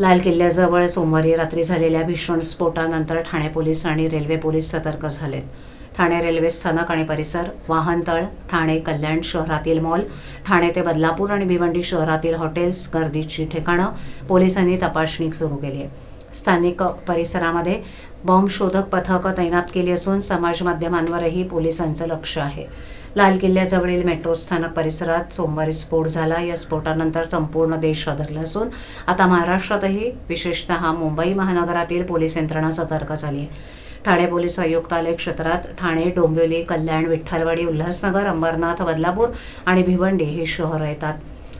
लाल किल्ल्याजवळ सोमवारी रात्री झालेल्या भीषण स्फोटानंतर ठाणे पोलीस आणि रेल्वे पोलीस सतर्क झालेत. ठाणे रेल्वे स्थानक आणि परिसर वाहनतळ ठाणे कल्याण शहरातील मॉल ठाणे ते बदलापूर आणि भिवंडी शहरातील हॉटेल्स गर्दीची ठिकाणं पोलिसांनी तपासणी सुरू केली आहे. स्थानिक परिसरामध्ये बॉम्ब शोधक पथकं तैनात केली असून समाज माध्यमांवरही पोलिसांचं लक्ष आहे. लाल किल्ल्याजवळील मेट्रो स्थानक परिसरात सोमवारी स्फोट झाला. या स्फोटानंतर संपूर्ण देश हादरला असून आता महाराष्ट्रातही विशेषतः मुंबई महानगरातील पोलीस यंत्रणा सतर्क झाली आहे. ठाणे पोलीस आयुक्तालय क्षेत्रात ठाणे डोंबिवली कल्याण विठ्ठलवाडी उल्हासनगर अंबरनाथ बदलापूर आणि भिवंडी ही शहरं येतात.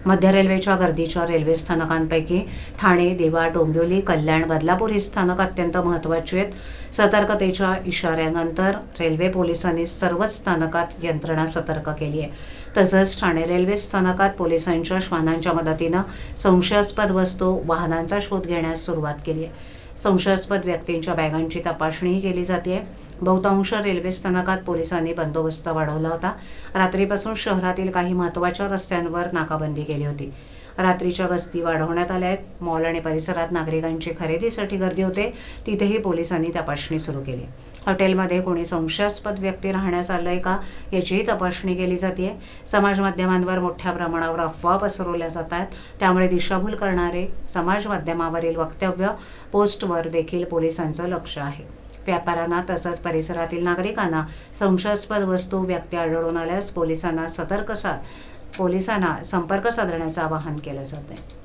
मध्य रेल्वेच्या गर्दीच्या रेल्वे स्थानकांपैकी ठाणे दिवा डोंबिवली कल्याण बदलापूर ही स्थानक अत्यंत महत्त्वाची आहेत. सतर्कतेच्या इशाऱ्यानंतर रेल्वे पोलिसांनी सर्वच स्थानकात यंत्रणा सतर्क केली आहे. तसंच ठाणे रेल्वे स्थानकात पोलिसांच्या श्वानांच्या मदतीनं संशयास्पद वस्तू वाहनांचा शोध घेण्यास सुरुवात केली आहे. संशयास्पद व्यक्तींच्या बॅगांची तपासणीही केली जाते. बहुतांश रेल्वे स्थानकात पोलिसांनी बंदोबस्त वाढवला होता. रात्रीपासून शहरातील काही महत्त्वाच्या रस्त्यांवर नाकाबंदी केली होती. रात्रीच्या गस्ती वाढवण्यात आल्या आहेत. मॉल आणि परिसरात नागरिकांची खरेदीसाठी गर्दी होते. तिथेही पोलिसांनी तपासणी सुरू केली. हॉटेलमध्ये कोणी संशयास्पद व्यक्ती राहण्यास आलंय का याचीही तपासणी केली जाते समाज माध्यमांवर मोठ्या प्रमाणावर अफवा पसरवल्या जात आहेत. त्यामुळे दिशाभूल करणारे समाज माध्यमावरील वक्तव्य पोस्टवर देखील पोलिसांचं लक्ष आहे. व्यापाऱ्यांना तसंच परिसरातील नागरिकांना संशयास्पद वस्तू व्यक्ती आढळून आल्यास पोलिसांना सतर्क सा पोलिसांना संपर्क साधण्याचं आवाहन केलं जात आहे